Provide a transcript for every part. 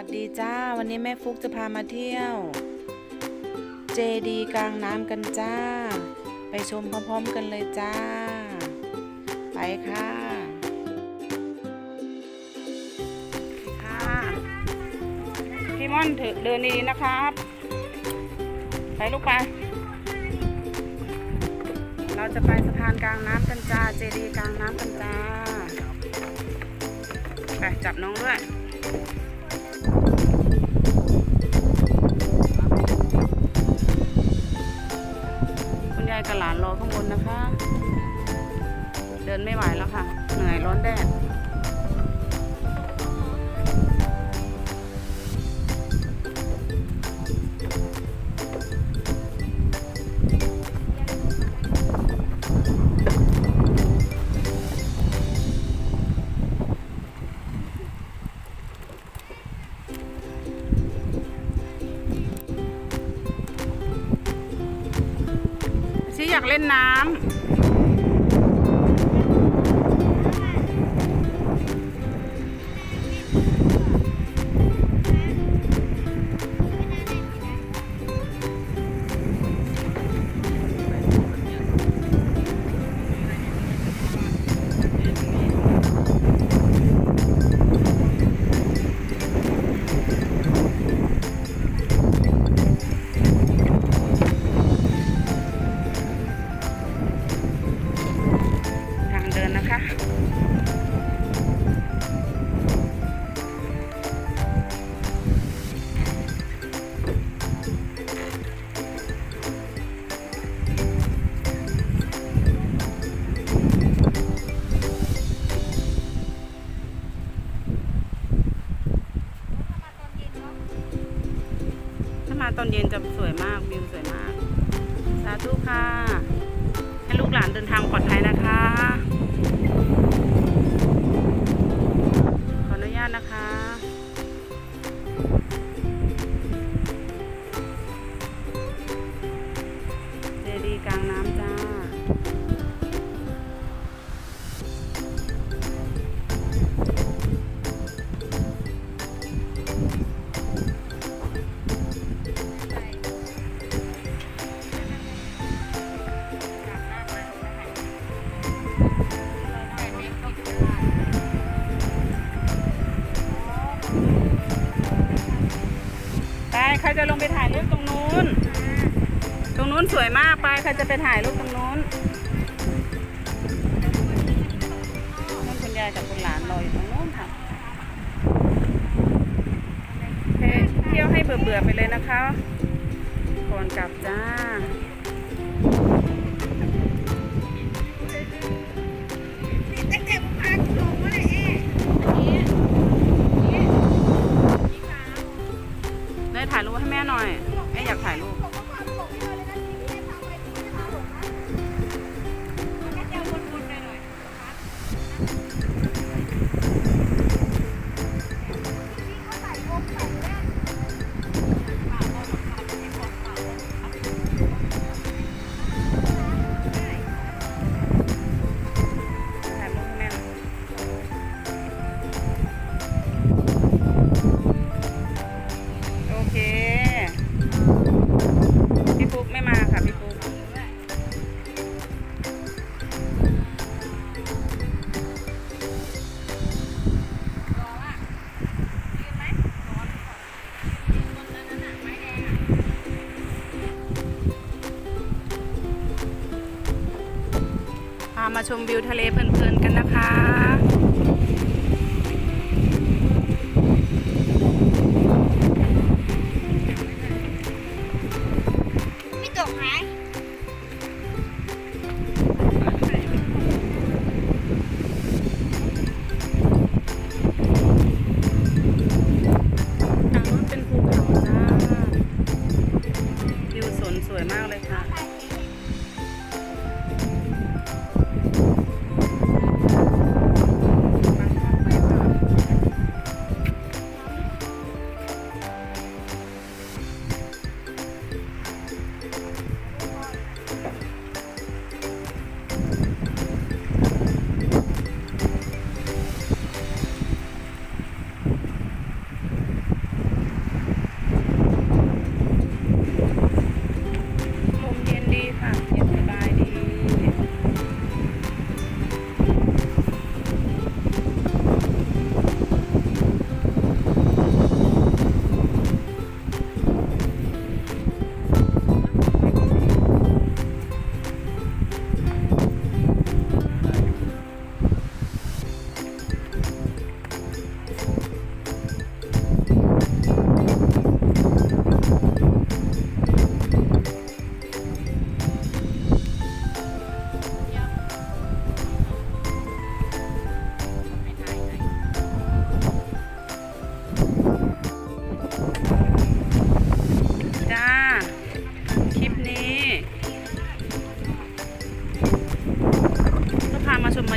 วัสดีจ้า วันนี้แม่ฟุกจะพามาเที่ยว เจดีกลางน้ำกันจ้า ไปชมพร้อมๆกันเลยจ้า ไปค่ะค่ะพี่ม่อนถือเดินดีนะครับ ไปลูกไป เราจะไปสะพานกลางน้ำกันจ้า เจดีกลางน้ำกันจ้า ไปจับน้องด้วย คุณยายกับหลานรอข้างบนนะคะ เดินไม่ไหวแล้วค่ะ เหนื่อยร้อนแดด อยากเล่นน้ำ ตอนเย็นจะสวยมากวิวสวยมากสาธุค่ะ ให้ลูกหลานเดินทางปลอดภัยนะคะ ขออนุญาตนะคะเจดีย์กลางน้ำ ครจะลงไปถ่ายรูปตรงนู้น ตรงนู้นสวยมากไปใครจะไปถ่ายรูปตรงนู้นนั่นคุณยายกับคุณหลานรออยู่ตรงนู้นค่ะเฮ้เที่ยวให้เบื่อๆไปเลยนะคะก่อนกลับจ้า มาชมวิวทะเลเพลินๆกันนะคะไม่ตกหาง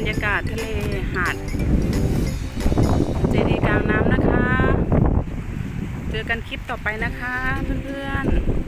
ยากาศทะเลหาดเจดีย์กลางน้ำนะคะ เจอกันคลิปต่อไปนะคะเพื่อนๆ